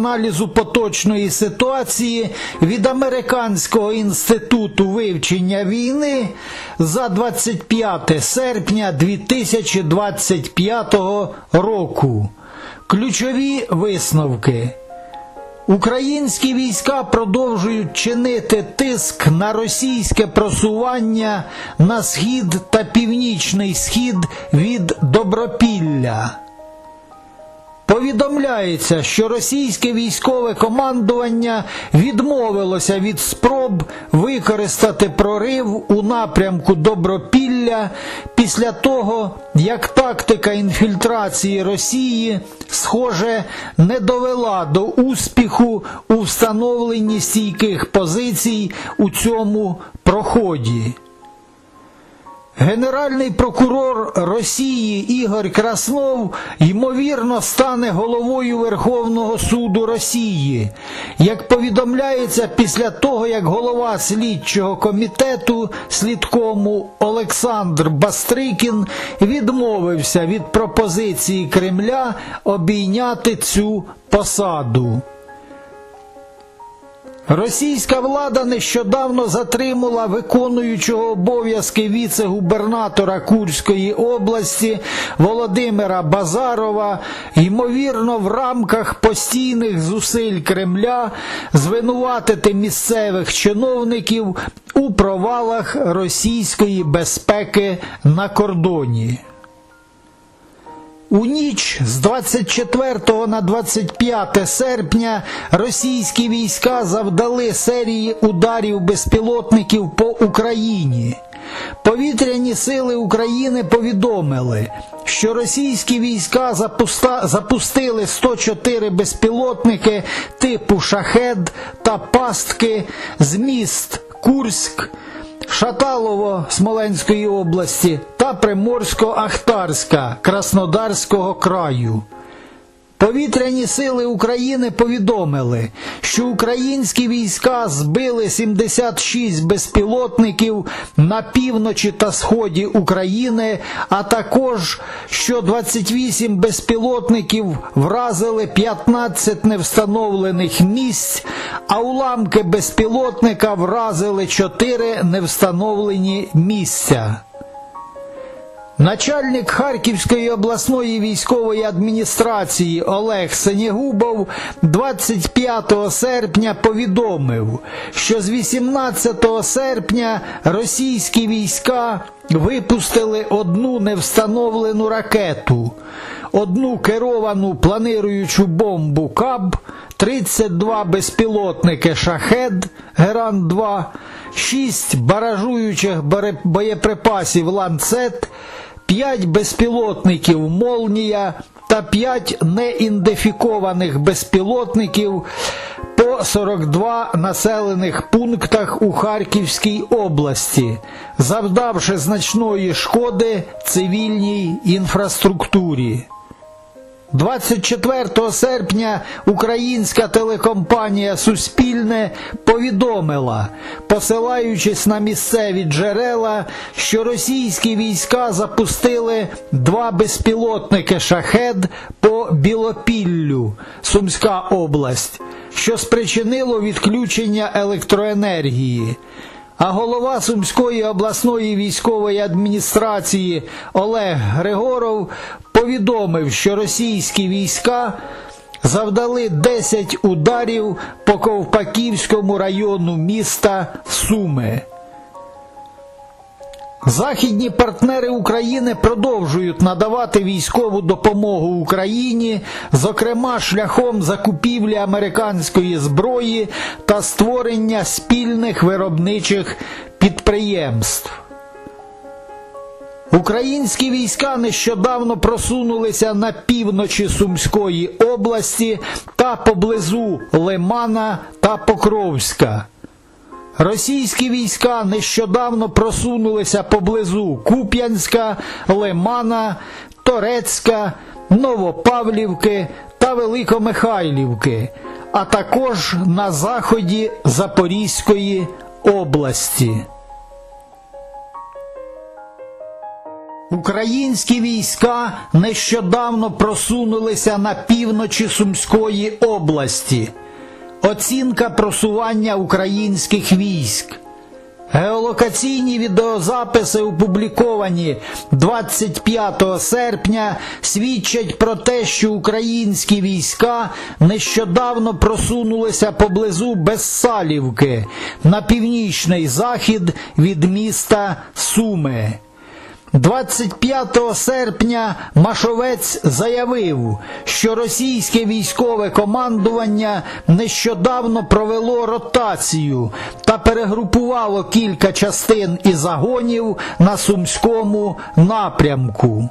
аналізу поточної ситуації від Американського інституту вивчення війни за 25 серпня 2025 року. Ключові висновки. Українські війська продовжують чинити тиск на російське просування на схід та північний схід від Добропілля. Повідомляється, що російське військове командування відмовилося від спроб використати прорив у напрямку Добропілля після того, як тактика інфільтрації Росії, схоже, не довела до успіху у встановленні стійких позицій у цьому проході. Генеральний прокурор Росії Ігор Краснов ймовірно стане головою Верховного суду Росії. Як повідомляється після того, як голова слідчого комітету слідкому Олександр Бастрикін відмовився від пропозиції Кремля обійняти цю посаду. Російська влада нещодавно затримала виконуючого обов'язки віце-губернатора Курської області Володимира Базарова, ймовірно, в рамках постійних зусиль Кремля звинуватити місцевих чиновників у провалах російської безпеки на кордоні. У ніч з 24 на 25 серпня російські війська завдали серії ударів безпілотників по Україні. Повітряні сили України повідомили, що російські війська запуста... запустили 104 безпілотники типу шахед та пастки з міст Курськ. Шаталово Смоленської області та Приморсько-Ахтарська Краснодарського краю. Повітряні сили України повідомили, що українські війська збили 76 безпілотників на півночі та сході України, а також що 28 безпілотників вразили 15 невстановлених місць, а уламки безпілотника вразили 4 невстановлені місця. Начальник Харківської обласної військової адміністрації Олег Сенєгубов 25 серпня повідомив, що з 18 серпня російські війська випустили одну невстановлену ракету, одну керовану планируючу бомбу КАБ, 32 безпілотники Шахед Геран-2, 6 баражуючих боєприпасів Ланцет, 5 безпілотників Молнія та 5 неіндифікованих безпілотників по 42 населених пунктах у Харківській області, завдавши значної шкоди цивільній інфраструктурі. 24 серпня українська телекомпанія Суспільне повідомила, посилаючись на місцеві джерела, що російські війська запустили два безпілотники шахед по Білопіллю, Сумська область, що спричинило відключення електроенергії. А голова Сумської обласної військової адміністрації Олег Григоров повідомив, що російські війська завдали 10 ударів по Ковпаківському району міста Суми. Західні партнери України продовжують надавати військову допомогу Україні, зокрема шляхом закупівлі американської зброї та створення спільних виробничих підприємств. Українські війська нещодавно просунулися на півночі Сумської області та поблизу Лимана та Покровська. Російські війська нещодавно просунулися поблизу Куп'янська, Лимана, Торецька, Новопавлівки та Великомихайлівки, а також на заході Запорізької області. Українські війська нещодавно просунулися на півночі Сумської області. Оцінка просування українських військ. Геолокаційні відеозаписи, опубліковані 25 серпня, свідчать про те, що українські війська нещодавно просунулися поблизу Безсалівки на північний захід від міста Суми. 25 серпня Машовець заявив, що російське військове командування нещодавно провело ротацію та перегрупувало кілька частин і загонів на Сумському напрямку.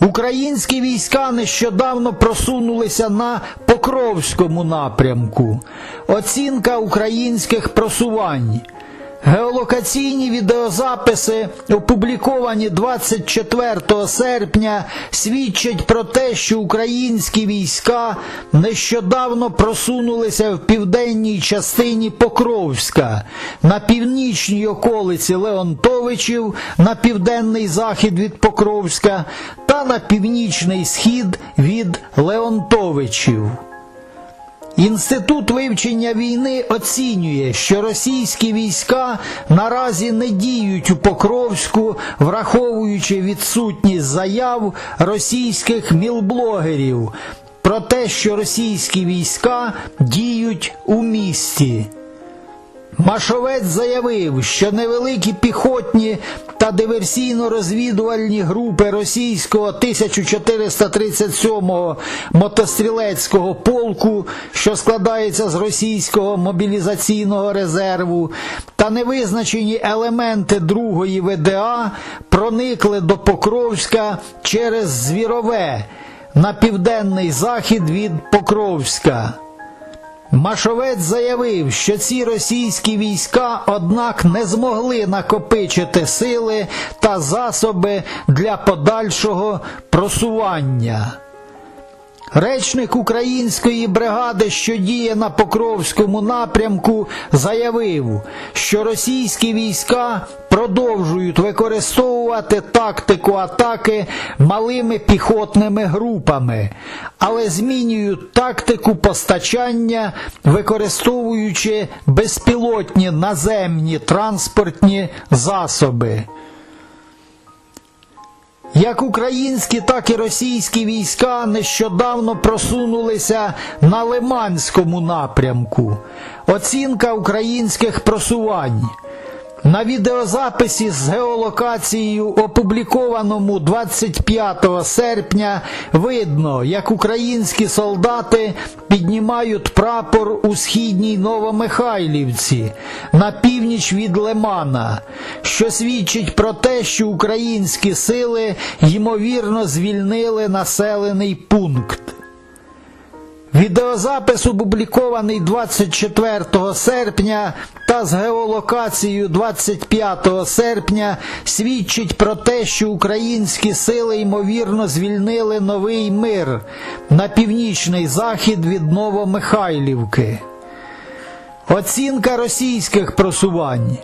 Українські війська нещодавно просунулися на Покровському напрямку. Оцінка українських просувань. Геолокаційні відеозаписи, опубліковані 24 серпня, свідчать про те, що українські війська нещодавно просунулися в південній частині Покровська, на північній околиці Леонтовичів, на південний захід від Покровська та на північний схід від Леонтовичів. Інститут вивчення війни оцінює, що російські війська наразі не діють у Покровську, враховуючи відсутність заяв російських мілблогерів про те, що російські війська діють у місті. Машовець заявив, що невеликі піхотні та диверсійно-розвідувальні групи російського 1437-го мотострілецького полку, що складається з російського мобілізаційного резерву, та невизначені елементи другої ВДА проникли до Покровська через Звірове на південний захід від Покровська. Машовець заявив, що ці російські війська, однак, не змогли накопичити сили та засоби для подальшого просування. Речник української бригади, що діє на Покровському напрямку, заявив, що російські війська продовжують використовувати тактику атаки малими піхотними групами, але змінюють тактику постачання, використовуючи безпілотні наземні транспортні засоби. Як українські, так і російські війська нещодавно просунулися на Лиманському напрямку. Оцінка українських просувань. На відеозаписі з геолокацією, опублікованому 25 серпня, видно, як українські солдати піднімають прапор у східній Новомихайлівці на північ від Лимана, що свідчить про те, що українські сили ймовірно звільнили населений пункт. Відеозапис опублікований 24 серпня та з геолокацією 25 серпня свідчить про те, що українські сили ймовірно звільнили новий мир на північний захід від Новомихайлівки. Оцінка російських просувань.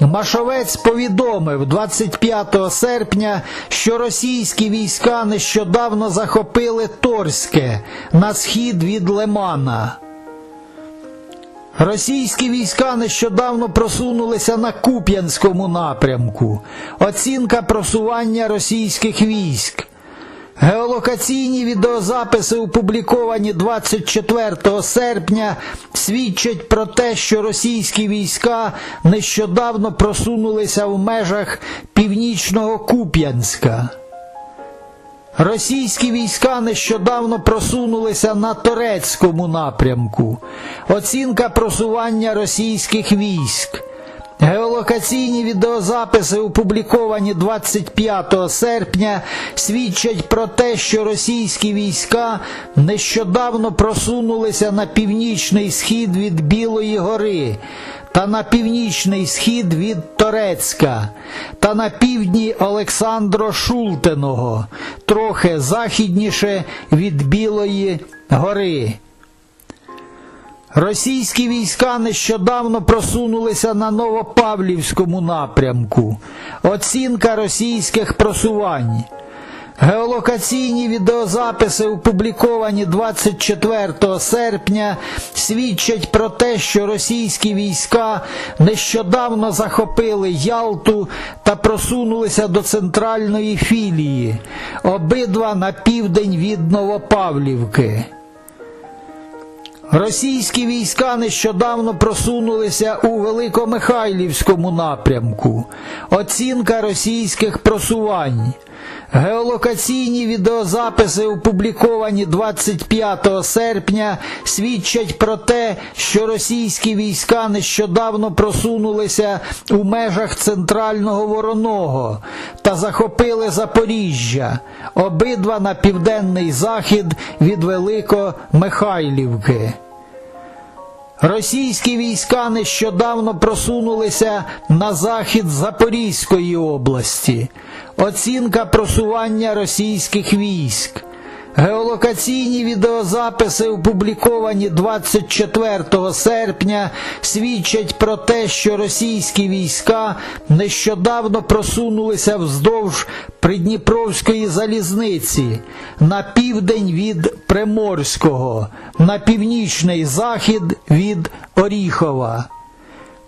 Машовець повідомив 25 серпня, що російські війська нещодавно захопили Торське на схід від Лимана. Російські війська нещодавно просунулися на Куп'янському напрямку. Оцінка просування російських військ. Геолокаційні відеозаписи, опубліковані 24 серпня, свідчать про те, що російські війська нещодавно просунулися в межах північного Куп'янська. Російські війська нещодавно просунулися на Торецькому напрямку. Оцінка просування російських військ. Геолокаційні відеозаписи, опубліковані 25 серпня, свідчать про те, що російські війська нещодавно просунулися на північний схід від Білої гори та на північний схід від Торецька та на півдні Олександро Шултеного, трохи західніше від Білої гори. Російські війська нещодавно просунулися на Новопавлівському напрямку. Оцінка російських просувань. Геолокаційні відеозаписи, опубліковані 24 серпня, свідчать про те, що російські війська нещодавно захопили Ялту та просунулися до центральної філії, обидва на південь від Новопавлівки. Російські війська нещодавно просунулися у Великомихайлівському напрямку. Оцінка російських просувань. Геолокаційні відеозаписи, опубліковані 25 серпня, свідчать про те, що російські війська нещодавно просунулися у межах центрального Вороного та захопили Запоріжжя, обидва на південний захід від Великомихайлівки. Російські війська нещодавно просунулися на захід Запорізької області. Оцінка просування російських військ. Геолокаційні відеозаписи, опубліковані 24 серпня, свідчать про те, що російські війська нещодавно просунулися вздовж Придніпровської залізниці на південь від Приморського, на північний захід від Оріхова.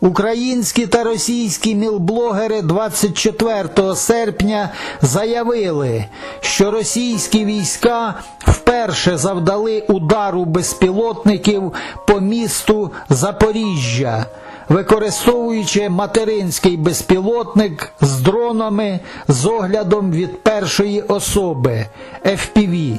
Українські та російські мілблогери 24 серпня заявили, що російські війська вперше завдали удару безпілотників по місту Запоріжжя, використовуючи материнський безпілотник з дронами з оглядом від першої особи FPV.